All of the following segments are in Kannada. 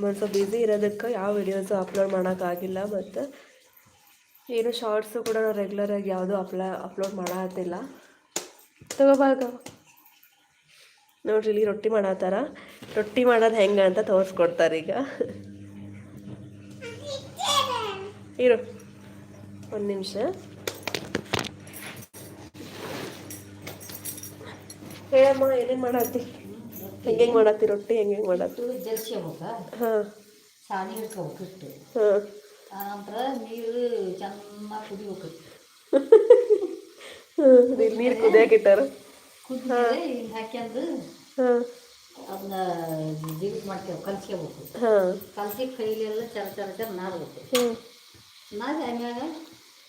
ಸ್ವಲ್ಪ ಬ್ಯುಸಿ ಇರೋದಕ್ಕೆ ಯಾವ ವಿಡಿಯೋಸು ಅಪ್ಲೋಡ್ ಮಾಡೋಕ್ಕಾಗಿಲ್ಲ ಮತ್ತು ಏನು ಶಾರ್ಟ್ಸು ಕೂಡ ನಾವು ರೆಗ್ಯುಲರಾಗಿ ಯಾವುದೂ ಅಪ್ಲ ಅಪ್ಲೋಡ್ ಮಾಡತ್ತಿಲ್ಲ ತಗೋಬಾರ್ದು ನೋಡ್ರಿ, ಇಲ್ಲಿ ರೊಟ್ಟಿ ಮಾಡತ್ತಾರ ರೊಟ್ಟಿ ಮಾಡೋದು ಹೆಂಗೆ ಅಂತ ತೋರಿಸ್ಕೊಡ್ತಾರೆ ಈಗ. ಇರು, ಒಂದು ನಿಮಿಷ. ಹೇಳಮ್ಮ, ಏನೇನು ಮಾಡತ್ತಿ ಹೆಂಗೆ ಹೆಂಗೆ ಮಾಡತ್ತಿ ರೊಟ್ಟಿ? ಹೆಂಗೆ ಹೆಂಗೆ ಮಾಡತ್ತಿ ಇಟ್ಟು ಜಲ್ಸ್ಕೋಬೇಕ ಹಾಂ. ಸಾನಿ ಇಟ್ಕೋಬೇಕು ಇಟ್ಟು ಹಾಂ. ಆನಂತರ ನೀರು ಚೆನ್ನಾಗಿ ಕುದಿಬೇಕು ನೀರು ಕುದಿಯಾಕಿಟ್ಟಾರ ಕುದಿದ್ರೆ ಹಿಂಗೆ ಹಾಕ್ಯಂದು ಹಾಂ. ಅದನ್ನ ಜಿಗಿಟ್ ಮಾಡ್ತೇವೆ ಕಲ್ಸ್ಕೋಬೇಕು. ಹಾಂ. ಕಲ್ಸಿ ಕೈಲೆಲ್ಲ ಚರ ಚರ ಚರ ಹ್ಞೂ ನಾದಿ ಆಮ್ಯಾಗ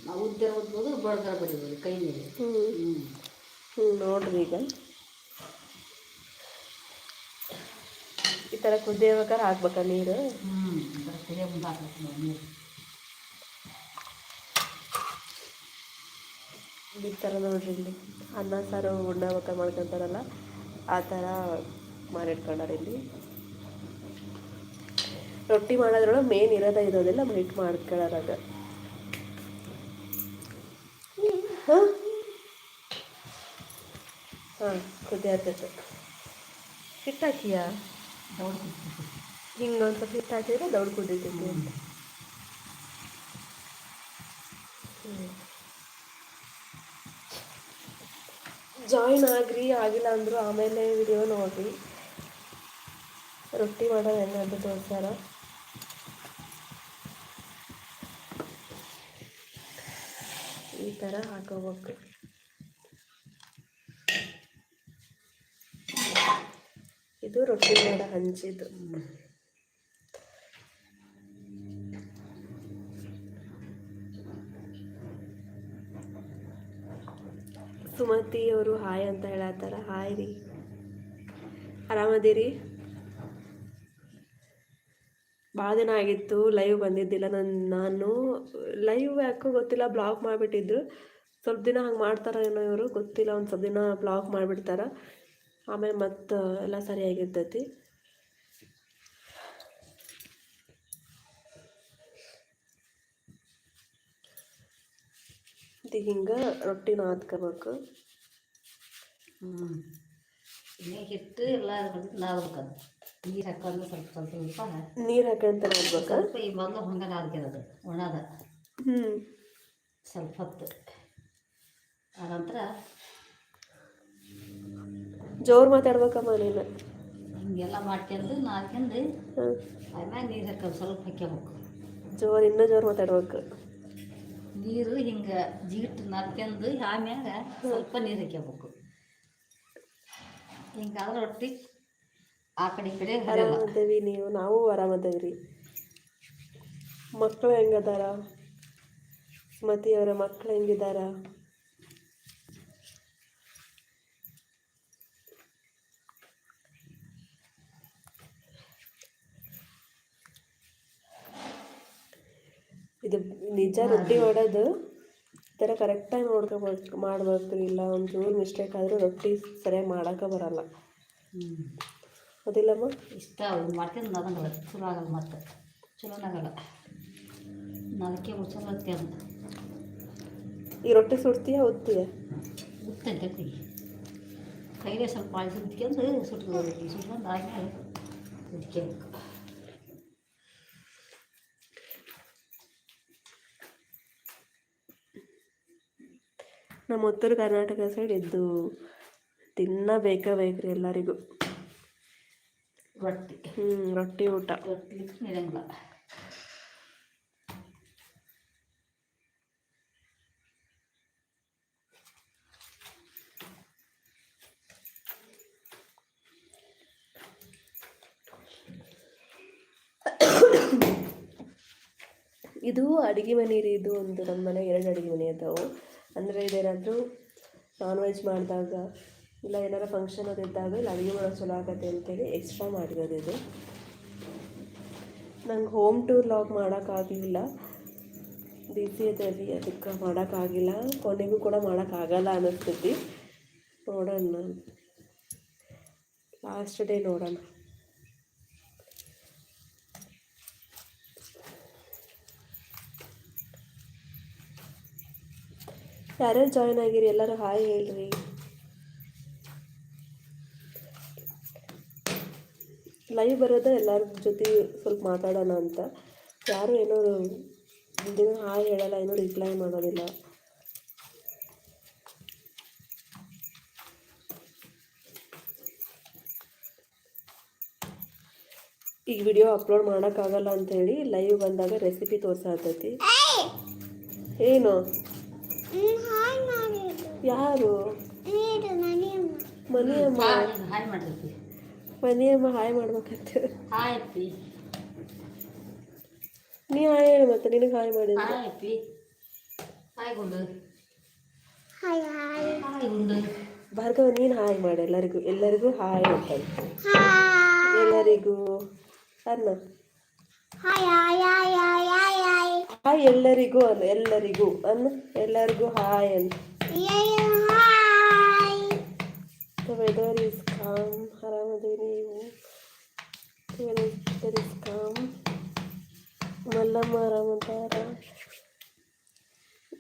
ನಾವು ಉದ್ದರ ಓದ್ಬೋದು ಬಡ್ದರ ಬಡಿಬೋದು ಕೈ ಮೇಲೆ ಹ್ಞೂ ಹ್ಞೂ ನೋಡ್ರಿ ಈಗ. ಥರ ಕುದಿಯಬೇಕಾದ್ರೆ ಹಾಕ್ಬೇಕಾ ನೀರು? ಈ ಥರ ನೋಡ್ರಿ ಇಲ್ಲಿ. ಅನ್ನ ಸಾರು ಉಣ್ಣಬೇಕಾದ್ರೆ ಮಾಡ್ಕೊತಾರಲ್ಲ ಆ ಥರ ಮಾಡಿಟ್ಕೊಂಡಾರ ಇಲ್ಲಿ. ರೊಟ್ಟಿ ಮಾಡೋದ್ರೊಳಗೆ ಮೇನ್ ಇರೋದೇ ಇರೋದಿಲ್ಲ ಹಿಟ್ಟು ಮಾಡ್ಕೊಳ್ಳೋದಾಗ ಹಾಂ? ಹಾಂ ಕುದಿ ಆಗ್ತೈತೆ. ಹಿಟ್ಟು ಹಾಕಿಯಾ? ದೌಡ್ ಹಿಂಗೆ ಒಂದು ಸ್ವಲ್ಪ ಹಿಟ್ಟು ಹಾಕಿದ್ರೆ ದೌಡ್ ಕುದೀತೈತಿ ಅಂತ. ಜಾಯಿನ್ ಆಗ್ರಿ, ಆಗಿಲ್ಲ ಅಂದರು ಆಮೇಲೆ ವಿಡಿಯೋ ನೋಡ್ರಿ ರೊಟ್ಟಿ ಮಾಡೋದು ಹೆಂಗಂತ ತೋರ್ಸ್ಯಾರ. ಈ ಥರ ಹಾಕೋಬೇಕು. ಇದು ರೊಟ್ಟಿ ಮಾಡೋ ಹಂಚಿದ್ದು. ಸುಮತಿ ಅವರು ಹಾಯ್ ಅಂತ ಹೇಳತ್ತಾರ. ಹಾಯ್ ರೀ. ಆರಾಮದಿರಿ? ಭಾಳ ದಿನ ಆಗಿತ್ತು ಲೈವ್ ಬಂದಿದ್ದಿಲ್ಲ ನನ್ನ ನಾನು. ಲೈವ್ ಯಾಕೋ ಗೊತ್ತಿಲ್ಲ ಬ್ಲಾಕ್ ಮಾಡಿಬಿಟ್ಟಿದ್ರು. ಸ್ವಲ್ಪ ದಿನ ಹಂಗೆ ಮಾಡ್ತಾರ ಏನೋ ಇವರು, ಗೊತ್ತಿಲ್ಲ, ಒಂದು ಸ್ವಲ್ಪ ದಿನ ಬ್ಲಾಕ್ ಮಾಡಿಬಿಡ್ತಾರ. ಆಮೇಲೆ ಮತ್ತೆ ಎಲ್ಲ ಸರಿಯಾಗಿರ್ತೈತಿ ಇದು ಹಿಂಗೆ ರೊಟ್ಟಿ ನಾದ್ಕೋಬೇಕು ಹ್ಞೂ ಹಿಟ್ಟು ಎಲ್ಲ ನಾದ್ಬೇಕದು ನೀರು ಹಾಕೊಂಡು ಸ್ವಲ್ಪ ಸ್ವಲ್ಪ ಸ್ವಲ್ಪ ನೀರು ಹಾಕೊಂತ ನಾದ್ಬೇಕು ಸ್ವಲ್ಪ ಈ ಮೊದಲು ಹಂಗೆ ನಾದ್ಕಿರೋದು ಒಣದ. ಹ್ಞೂ ಸ್ವಲ್ಪ ಹೊತ್ತು. ಆನಂತರ ಜೋರು ಮಾತಾಡ್ಬೇಕಮ್ಮ ನೀನು. ಹಿಂಗೆಲ್ಲ ಮಾಡ್ಕೊಂಡು ನಾದ್ಕೊಂಡು ಆಮೇಲೆ ನೀರು ಹಾಕೋದು ಸ್ವಲ್ಪ ಹಾಕ್ಯಬೇಕು. ಜೋರು ಇನ್ನೂ ಜೋರು ಮಾತಾಡ್ಬೇಕು. ನೀರು ಹಿಂಗೆ ಜೀಟ್ ನಾದ್ಕೊಂಡು ಆಮ್ಯಾಗ ಸ್ವಲ್ಪ ನೀರು ಹಾಕ್ಯಬೇಕು. ಹಿಂಗಾದ್ರೆ ರೊಟ್ಟಿ ಆ ಕಡೆ ಈ ಕಡೆ ಆರಾಮದೇವಿ ನೀವು ನಾವು ಆರಾಮದೇವ್ರಿ. ಮಕ್ಕಳು ಹೆಂಗದಾರ? ಮತಿಯವರ ಮಕ್ಕಳು ಹೆಂಗಿದಾರ ಇದು ನಿಜ ರೊಟ್ಟಿ ಮಾಡೋದು ಈ ಥರ ಕರೆಕ್ಟಾಗಿ ನೋಡ್ಕೋಬೇಕು ಮಾಡ್ಬೇಕು ಇಲ್ಲ ಒಂಚೂರು ಮಿಸ್ಟೇಕ್ ಆದರೂ ರೊಟ್ಟಿ ಸರಿಯಾಗಿ ಮಾಡೋಕೆ ಬರಲ್ಲ. ಅದಿಲ್ಲಮ್ಮ? ಇಷ್ಟ ಅವ್ರು ಮಾಡ್ಕೊಂಡು ನಾದಂಗಲ್ಲ ಚಲೋ ಆಗಲ್ಲ ಮತ್ತೆ. ಚಲೋನಾಗಲ್ಲ ನಾಲ್ಕೆ ಮುಚ್ಚಲತ್ತೆ ಅಂತ. ಈ ರೊಟ್ಟಿ ಸುಡ್ತೀಯಾ ಉತ್ತೀಯ? ಉತ್ತಂತೆ ಕೈಲೇ ಸ್ವಲ್ಪ ಪಾಯಸ ಬಿಟ್ಕೊಂಡು ಸುಟ್ಕೋಬೇಕು ಸುಟ್ಕೊಂಡು ಆಗಿ ಬಿಟ್ಕೋಬೇಕು ನಮ್ಮ ಉತ್ತರ ಕರ್ನಾಟಕ ಸೈಡ್ ಇದ್ದು ತಿನ್ನಬೇಕೇ ಬೇಕು ಬೇಕ್ರಿ ಎಲ್ಲರಿಗೂ. ರೊಟ್ಟಿ. ಹ್ಞೂ ರೊಟ್ಟಿ ಊಟ. ರೊಟ್ಟಿ ಇದು ಅಡುಗೆ ಮನೆ ರೀ ಇದು ಒಂದು ನಮ್ಮ ಮನೆ ಎರಡು ಅಡುಗೆ ಮನೆ ಅದಾವು. ಅಂದರೆ ಇದೇನಾದರೂ ನಾನ್ ವೆಜ್ ಮಾಡಿದಾಗ ಇಲ್ಲ ಏನಾರ ಫಂಕ್ಷನ್ ಅದು ಇದ್ದಾಗ ಇಲ್ಲಿ ಅಡುಗೆ ಮಾಡೋದು ಚಲೋ ಆಗತ್ತೆ ಅಂತೇಳಿ ಎಕ್ಸ್ಟ್ರಾ ಮಾಡಿರೋದು ಇದು. ನಂಗೆ ಹೋಮ್ ಟೂರ್ ಲಾಗ್ ಮಾಡೋಕ್ಕಾಗಲಿಲ್ಲ ಬಿಸಿ ಅದೇವಿ, ಅದಕ್ಕೆ ಮಾಡೋಕ್ಕಾಗಿಲ್ಲ ಕೊನೆಗೂ ಕೂಡ ಮಾಡೋಕ್ಕಾಗಲ್ಲ ಅನ್ನಿಸ್ತೈತಿ ನೋಡೋಣ ಲಾಸ್ಟ್ ಡೇ ನೋಡೋಣ. ಯಾರ್ಯಾರು ಜಾಯ್ನ್ ಆಗಿರಿ ಎಲ್ಲರೂ ಹಾಯ್ ಹೇಳ್ರಿ. ಲೈವ್ ಬರೋದ ಎಲ್ಲರ ಜೊತೆ ಸ್ವಲ್ಪ ಮಾತಾಡೋಣ ಅಂತ. ಯಾರು ಏನೋ ದಿನ ಹಾಯ್ ಹೇಳಲ್ಲ ಏನೋ ರಿಪ್ಲೈ ಮಾಡೋದಿಲ್ಲ. ಈಗ ವಿಡಿಯೋ ಅಪ್ಲೋಡ್ ಮಾಡೋಕ್ಕಾಗಲ್ಲ ಹೇಳಿ ಲೈವ್ ಬಂದಾಗ ರೆಸಿಪಿ ತೋರ್ಸಾತೈತಿ. ಏನು? ಯಾರು? ಮನಿಯಮ್ಮ. ಹಾಯ್ ಮಾಡಿರ್ತಿ ಮನಿಯಮ್ಮ ಹಾಯ್ ಮಾಡ್ಬೇಕಂತ. ಹಾಯ್ ಅಪ್ಪಿ. ನೀ ಹಾಯ್ ಹೇಳು ಮತ್ತೆ ನಿನಗೆ ಹಾಯ್ ಮಾಡಿ ಹಾಯ್ ಅಪ್ಪಿ. ಹಾಯ್ ಗುಂಡು. ಹಾಯ್ ಗುಂಡು. ಭಾರ್ಗವ ನೀನು ಹಾಯ್ ಮಾಡು ಎಲ್ಲರಿಗೂ ಎಲ್ಲರಿಗೂ ಹಾಯ್ ಅಂತ. ಎಲ್ಲರಿಗೂ. ಅನ್ನ. ಹಾಯ್ ಎಲ್ಲರಿಗೂ ಅನ್ನ ಎಲ್ಲರಿಗೂ. ಅನ್ನ ಎಲ್ಲರಿಗೂ ಹಾಯ್ ಅಂತ. ವೆದರ್ ಇಸ್ ಕಾಮ್ ಆರಾಮದೇವಿ ನೀವು ವೆದರ್ ಇಸ್ ಕಾಮ್ ಮಲ್ಲಮ್ಮ ಆರಾಮದಾರ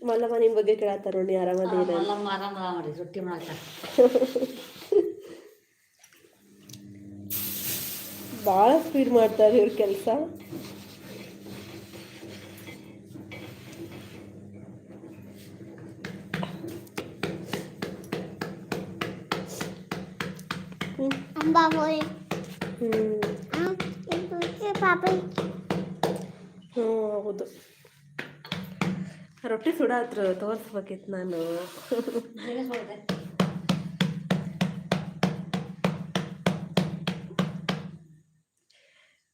ಮಲ್ಲಮ್ಮ ನಿಮ್ಮ ಬಗ್ಗೆ ಕೇಳತ್ತಾರ ನೋಡಿ ಆರಾಮದೇನ ಮಲ್ಲಮ್ಮ ಆರಾಮ ಮಾಡಿ ರೊಟ್ಟಿ ಮಾಡ್ತಾರೆ ಭಾಳ ಸ್ಪೀಡ್ ಮಾಡ್ತಾರೆ ಇವ್ರ ಕೆಲಸ. ಹ್ಞೂ ಹ್ಞೂ ಹೌದು ರೊಟ್ಟಿ ಸುಡ ಹತ್ರ ತೋರಿಸ್ಬೇಕಿತ್ತು ನಾನು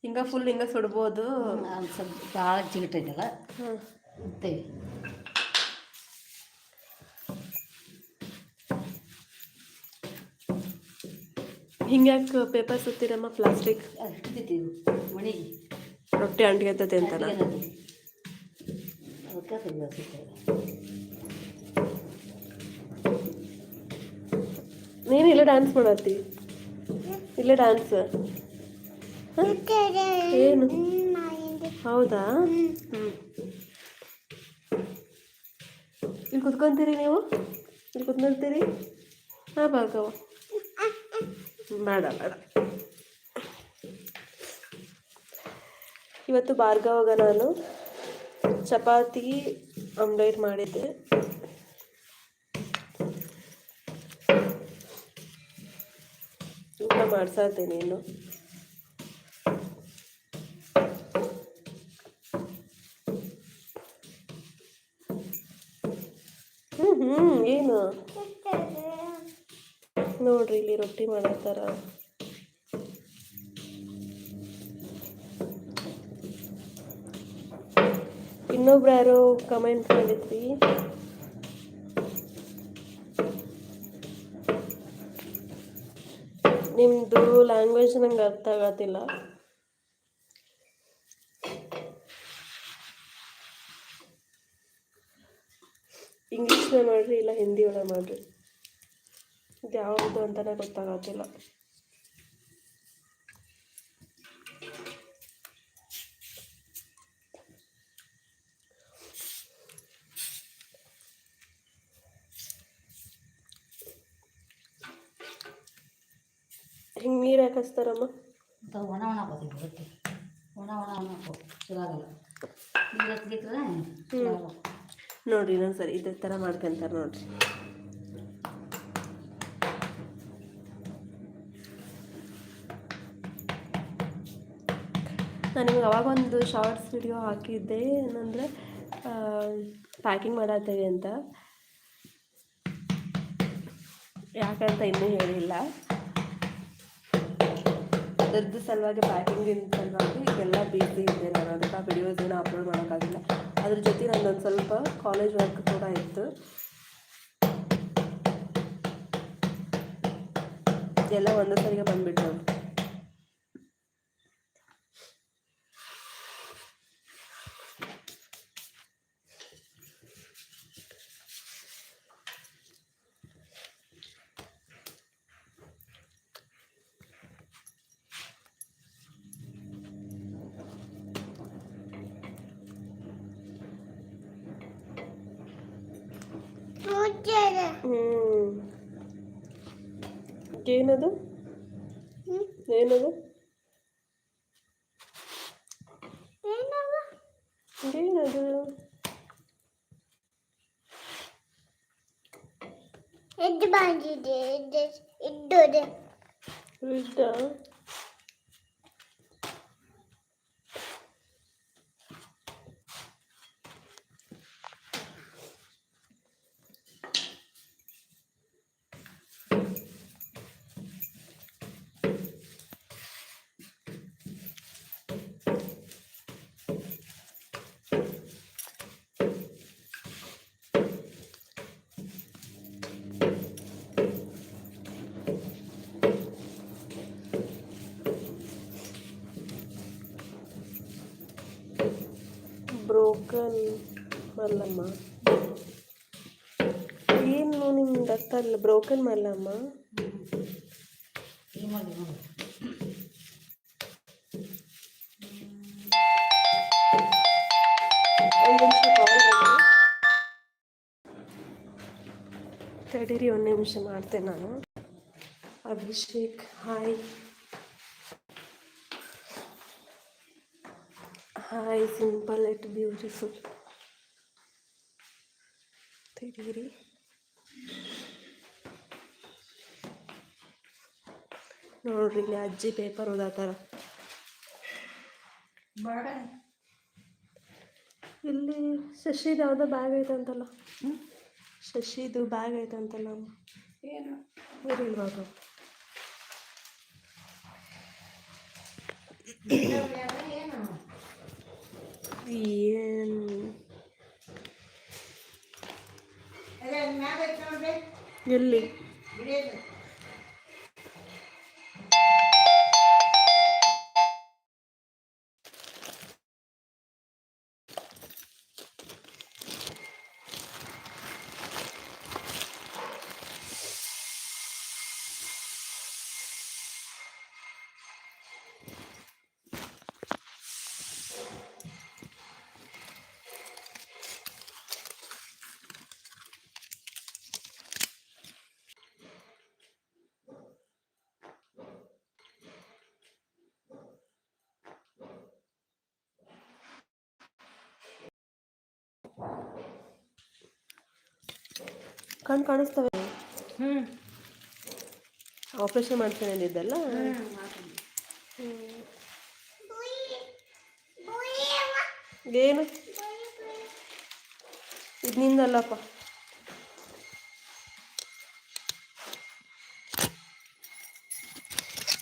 ಹಿಂಗ ಫುಲ್ ಹಿಂಗ ಸುಡ್ಬೋದು ಒಂದು ಸ್ವಲ್ಪ ಭಾಳ ಜಿಗಿಟೈತಲ್ಲ ಹಿಂಗ್ಯಾಕೆ ಪೇಪರ್ ಸುತ್ತಿರಮ್ಮ ಪ್ಲಾಸ್ಟಿಕ್ ರೊಟ್ಟಿ ಅಂಟ್ಕೊತೈತೆ ಅಂತಲ್ಲ ಅದಕ್ಕೆ ನೀನು ಇಲ್ಲೇ ಡ್ಯಾನ್ಸ್ ಮಾಡತ್ತಿ? ಇಲ್ಲೇ ಡ್ಯಾನ್ಸ್ ಏನು? ಹೌದಾ? ಇಲ್ಲಿ ಕುತ್ಕೊಂತೀರಿ ನೀವು? ಇಲ್ಲಿ ಕುತ್ಕೊಂತೀರಿ? ಹಾಂ ಭಾರ್ಗವ. ಬೇಡ ಬೇಡ ಇವತ್ತು ಭಾರ್ಗವಾಗ ನಾನು ಚಪಾತಿ ಆಮ್ಲೆಟ್ ಮಾಡಿದ್ದೆ. ಊಟ ಮಾಡ್ಸಾತೀನಿ ಇನ್ನು. ನೋಡ್ರಿ ಇಲ್ಲಿ ರೊಟ್ಟಿ ಮಾಡತ್ತಾರ. ಇನ್ನೊಬ್ರು ಯಾರೋ ಕಮೆಂಟ್ ಮಾಡಿದ್ರಿ ನಿಮ್ಮದು ಲ್ಯಾಂಗ್ವೇಜ್ ನಂಗೆ ಅರ್ಥ ಆಗತ್ತಿಲ್ಲ. ಇಂಗ್ಲೀಷ್ನ ಮಾಡ್ರಿ ಇಲ್ಲ ಹಿಂದಿ ಒಳಗೆ ಮಾಡಿರಿ. ಇದು ಯಾವುದು ಅಂತಲೇ ಗೊತ್ತಾಗೋದಿಲ್ಲ. ಹಿಂಗೆ ನೀರು ಯಾಕೆ ಹಚ್ತಾರಮ್ಮ ಒಣ ಒಣ ಹಾಕೋತೀವಿ ರೊಟ್ಟಿ. ಒಣ ಒಣ ಒಣ ಹಾಕೋ ಚಲೋ ಆಗಲ್ಲ. ನೀರು ಹಚ್ಬೇಕ್ರೆ ಚಲೋ ಆಗಲ್ಲ. ಇನ್ನೊಂದು ಸರಿ ಇದೇ ಥರ ಮಾಡ್ಕೊಂತಾರೆ ನೋಡ್ರಿ. ನಾನು ನಿಮ್ಗೆ ಅವಾಗ ಒಂದು ಶಾರ್ಟ್ಸ್ ವಿಡಿಯೋ ಹಾಕಿದ್ದೆ, ಏನಂದರೆ ಪ್ಯಾಕಿಂಗ್ ಮಾಡತ್ತೇವೆ ಅಂತ. ಯಾಕಂತ ಇನ್ನೂ ಹೇಳಿಲ್ಲ. ಅದ್ರದ್ದು ಸಲುವಾಗಿ ಪ್ಯಾಕಿಂಗಿನ ಸಲುವಾಗಿ ಈಗೆಲ್ಲ ಬಿಸಿ ಇದ್ದೆ ನಾನು ಅದಕ್ಕೆ ಆ ವಿಡಿಯೋಸ್ ಏನೂ ಅಪ್ಲೋಡ್ ಮಾಡೋಕ್ಕಾಗಿಲ್ಲ. ಅದ್ರ ಜೊತೆ ನಂದೊಂದು ಸ್ವಲ್ಪ ಕಾಲೇಜ್ ವರ್ಕ್ ಕೂಡ ಇತ್ತು. ಎಲ್ಲ ಒಂದೇ ಸರಿಗೆ ಬಂದ್ಬಿಟ್ಟು ಏನದು ಏನದು ಏನದು ಎದ್ದು ಬಂದಿದೆ ಇದ್ದೋದೆ ಫ್ರಿಡ್ಜ ಬ್ರೋಕನ್ ಮಲ್ಲಮ್ಮ. ಏನು ನಿಮ್ಗೆ ಅರ್ಥ ಇಲ್ಲ ಬ್ರೋಕನ್ ಮಲ್ಲಮ್ಮ? ತಡೀರಿ, ಒಂದು ನಿಮಿಷ ಮಾಡ್ತೇನೆ ನಾನು. Abhishek hi hi simple it beautiful ತೆಗೀರಿ ನೋಡ್ರಿ ಇಲ್ಲಿ ಅಜ್ಜಿ ಪೇಪರ್ ಓದಾತಾರ. ಬೇಡ. ಇಲ್ಲಿ ಶಶಿದು ಯಾವುದೋ ಬ್ಯಾಗ್ ಐತಂತಲ್ಲ. ಶಶಿದು ಬ್ಯಾಗ್ ಐತಂತಲ್ಲ. ಏನು? ಇರಿಲ್ವಾಗ ಏನು ಏನು ಕಣ್ಣು ಕಾಣಿಸ್ತವೆ? ಹ್ಞೂ ಆಪ್ರೇಷನ್ ಮಾಡ್ತೇನೆ ಅಂದಿದ್ದಲ್ಲ ಏನು? ಇದು ನಿಂದಲ್ಲಪ್ಪ.